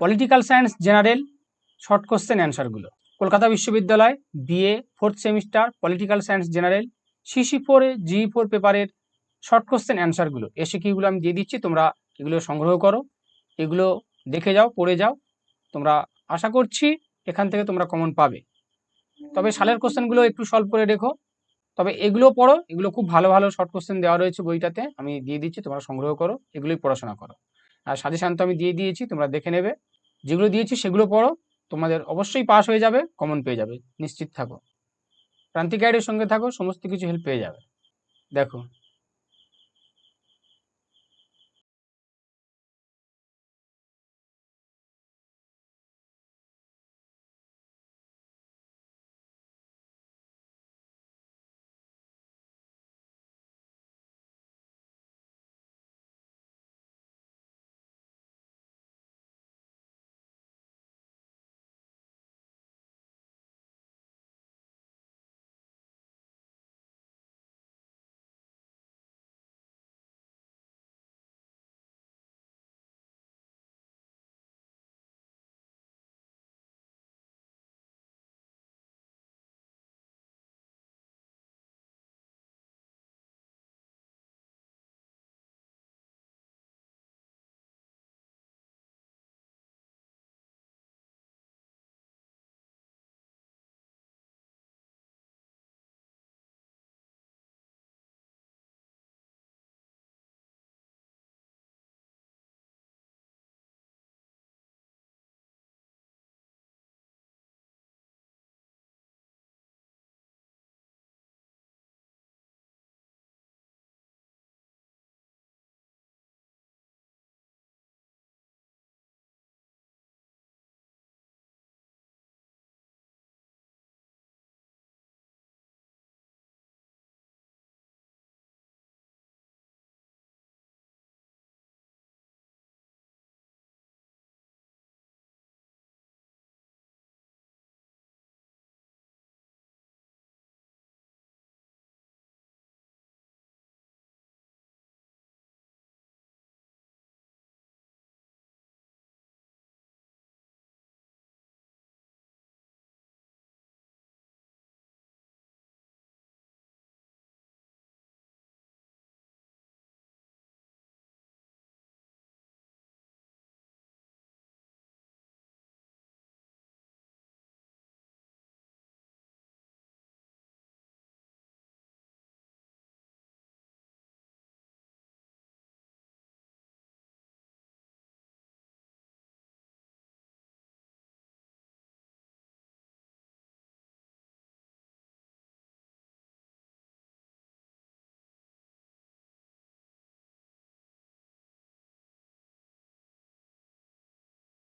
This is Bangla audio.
political science general short question অ্যান্সারগুলো কলকাতা বিশ্ববিদ্যালয় BA fourth semester political science general CC ফোরে জি ফোর পেপারের শর্ট কোশ্চেন অ্যান্সারগুলো এসে কিগুলো আমি দিয়ে দিচ্ছি, তোমরা এগুলো সংগ্রহ করো। এগুলো দেখে যাও, পড়ে যাও। তোমরা আশা করছি এখান থেকে তোমরা কমন পাবে। তবে সালের কোশ্চেনগুলো একটু সলভ করে রেখো। তবে এগুলো পড়ো, এগুলো খুব ভালো ভালো শর্ট কোশ্চেন দেওয়া রয়েছে বইটাতে। আমি দিয়ে দিচ্ছি, তোমরা সংগ্রহ করো, এগুলোই পড়াশোনা করো। আর সাজেশান তো আমি দিয়ে দিয়েছি, তোমরা দেখে নেবে। যেগুলো দিয়েছি সেগুলো পড়ো, তোমাদের অবশ্যই পাস হয়ে যাবে কমন পেয়ে যাবে, নিশ্চিত থাকো। প্রান্তিক গাইডের সঙ্গে থাকো, সমস্ত কিছু হেল্প পেয়ে যাবে। দেখো